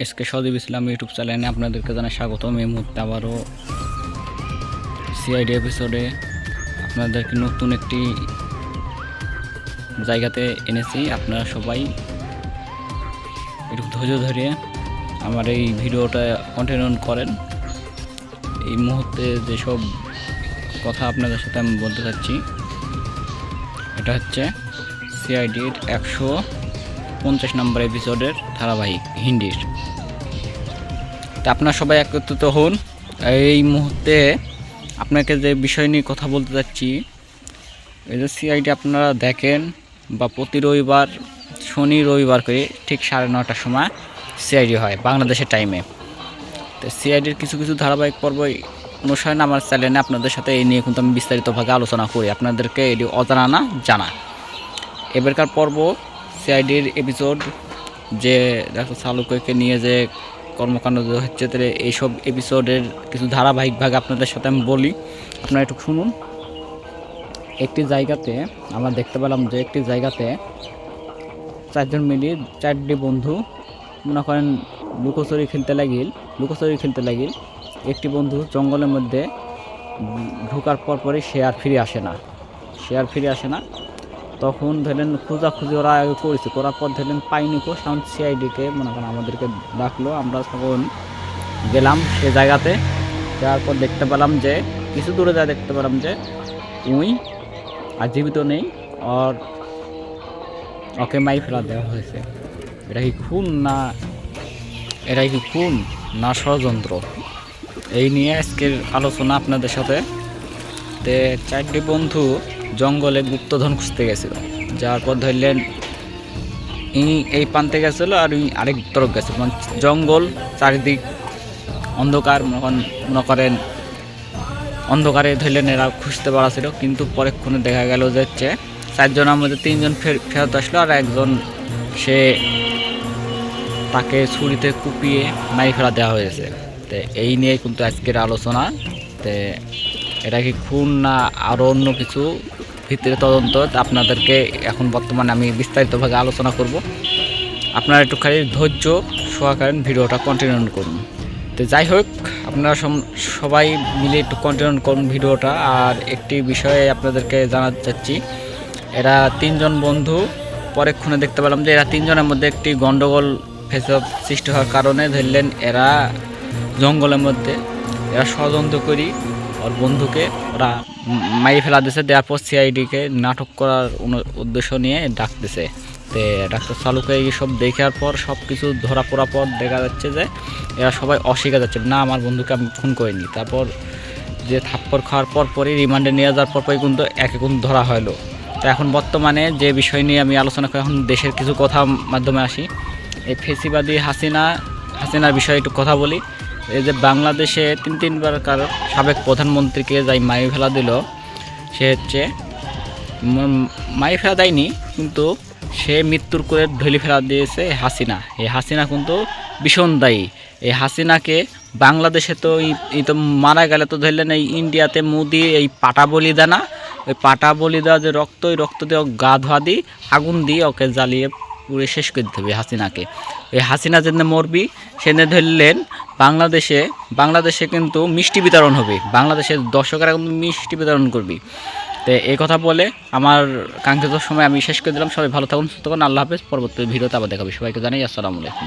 SK Sadip ইসলাম YouTube চ্যানেলে আপনাদেরকে জানাই স্বাগতম। এই মুহূর্তে আবারও সিআইডি এপিসোডে আপনাদেরকে নতুন একটি জায়গাতে এনেছি। আপনারা সবাই একটু ধৈর্য ধরে আমার এই ভিডিওটা কন্টিনিউ করেন। এই মুহূর্তে যেসব কথা আপনাদের সাথে আমি বলতে চাচ্ছি, এটা হচ্ছে সিআইডির একশো পঞ্চাশ নম্বর এপিসোডের ধারাবাহিক, হিন্দির। তা আপনারা সবাই একত্রিত হন। এই মুহূর্তে আপনাকে যে বিষয় নিয়ে কথা বলতে যাচ্ছি, এই যে সিআইডি আপনারা দেখেন, বা প্রতি রবিবার, শনি রবিবার করে ঠিক সাড়ে নটার সময় সিআইডি হয়, বাংলাদেশের টাইমে তো সিআইডির কিছু কিছু ধারাবাহিক পর্ব অনুসরণ আমার চ্যানেলে আপনাদের সাথে এই নিয়ে কিন্তু আমি বিস্তারিতভাবে আলোচনা করি। আপনাদেরকে এটি অজানা না, জানা। এবারকার পর্ব সিআইডির এপিসোড যে ডাক্তার সালুককে নিয়ে যে কর্মকাণ্ড হচ্ছে তাহলে এইসব এপিসোডের কিছু ধারাবাহিকভাবে আপনাদের সাথে আমি বলি। আপনারা একটু শুনুন। একটি জায়গাতে আমরা দেখতে পেলাম যে একটি জায়গাতে চারজন মিলিয়ে চারটি বন্ধু, মনে করেন লুকোচুরি খেলতে লাগিল, লুকোচুরি খেলতে লাগিল। একটি বন্ধু জঙ্গলের মধ্যে ঢোকার পর পরে সে আর ফিরে আসে না। সে আর ফিরে আসে না। তখন ধরেন খোঁজাখুঁজি ওরা আগে করেছে, করার পর ধরেন পাইনি কো, সাউন্ড সিআইডিকে মনে করেন আমাদেরকে ডাকলো। আমরা তখন গেলাম সে জায়গাতে, যাওয়ার পর দেখতে পেলাম যে, কিছু দূরে যা দেখতে পেলাম যে, উই আর জীবিত নেই, আর ওকে মাই ফেলা দেওয়া হয়েছে। এটা কি খুন না, এটা কি খুন না ষড়যন্ত্র? এই নিয়ে আজকের আলোচনা আপনাদের সাথে। তে চারটি বন্ধু জঙ্গলে গুপ্তধন খুঁজতে গেছিল। যাওয়ার পর ধরলেন, ইনি এই প্রান্তে গেছিল আর উনি আরেক তরফ গেছিল। মানে জঙ্গল চারিদিক অন্ধকার, মনে করেন- অন্ধকারে ধরলেন এরা খুঁজতে পারাছিল কিন্তু পরেক্ষণে দেখা গেল যে হচ্ছে চারজনের মধ্যে তিনজন ফের- ফেরত আসলো আর একজন সে তাকে ছুরিতে কুপিয়ে মারি ফেলা দেওয়া হয়েছে। তো এই নিয়ে কিন্তু আজকের আলোচনা। তো এটা কি খুন না আরও অন্য কিছু? ভিতরে তদন্ত আপনাদেরকে এখন বর্তমানে আমি বিস্তারিতভাবে আলোচনা করব। আপনারা একটু খালি ধৈর্য সহকারে ভিডিওটা কন্টিনিউ করুন। তো যাই হোক, আপনারা সবাই মিলে একটু কন্টিনিউ করুন ভিডিওটা। আর একটি বিষয়ে আপনাদেরকে জানাতে চাচ্ছি, এরা তিনজন বন্ধু। পরেক্ষণে দেখতে পেলাম যে এরা তিনজনের মধ্যে একটি গন্ডগোল, ফেসব সৃষ্টি হওয়ার কারণে ধরলেন এরা জঙ্গলের মধ্যে, এরা ষড়যন্ত্র করি ওর বন্ধুকে ওরা মাই ফেলা দিছে, দেওয়ার পর সিআইডিকে নাটক করার উদ্দেশ্য নিয়ে ডাকতেছে। তে ডাক্তার চালুকে এইসব দেখার পর সব কিছু ধরা পড়ার পর দেখা যাচ্ছে যে এরা সবাই অস্বীকার যাচ্ছে না, আমার বন্ধুকে আমি খুন করিনি। তারপর যে থাপ্পড় খাওয়ার পর পরই রিমান্ডে নিয়ে যাওয়ার পর পরই কিন্তু একে কিন্তু ধরা হলো। তো এখন বর্তমানে যে বিষয় নিয়ে আমি আলোচনা করি, এখন দেশের কিছু কথা মাধ্যমে আসি। এই ফেসিবাদী হাসিনা হাসিনার বিষয়ে একটু কথা বলি। এই যে বাংলাদেশে তিন তিনবার কার সাবেক প্রধানমন্ত্রীকে যাই মারি ফেলা দিল, সে হচ্ছে ম- মারি ফেলা দেয়নি, কিন্তু সে মৃত্যুর করে ঢলি ফেলা দিয়েছে হাসিনা। এই হাসিনা কিন্তু ভীষণ দায়ী। এই হাসিনাকে বাংলাদেশে তো এই- তো মারা গেলে তো ধরলেন এই ইন্ডিয়াতে মোদি, এই পাটা বলি দেয় না, ওই পাটা বলি দেওয়া যে রক্ত, ওই রক্ত দিয়ে গা ধোয়া দিই আগুন দিয়ে ওকে জ্বালিয়ে পুড়ে শেষ করে দিতে হবে হাসিনাকে। ওই হাসিনা যেদিন মরবি, সেদিন ধরলেন বাংলাদেশে বাংলাদেশে কিন্তু মিষ্টি বিতরণ হবে। বাংলাদেশের দর্শকেরা কিন্তু মিষ্টি বিতরণ করবি। তো এই কথা বলে আমার কাঙ্ক্ষিত সময় আমি শেষ করে দিলাম। সবাই ভালো থাকুন, সুস্থ থাকুন। আল্লাহ হাফেজ। পরবর্তী ভিডিওতে আবার দেখাবি। সবাইকে জানাই আসসালামু আলাইকুম।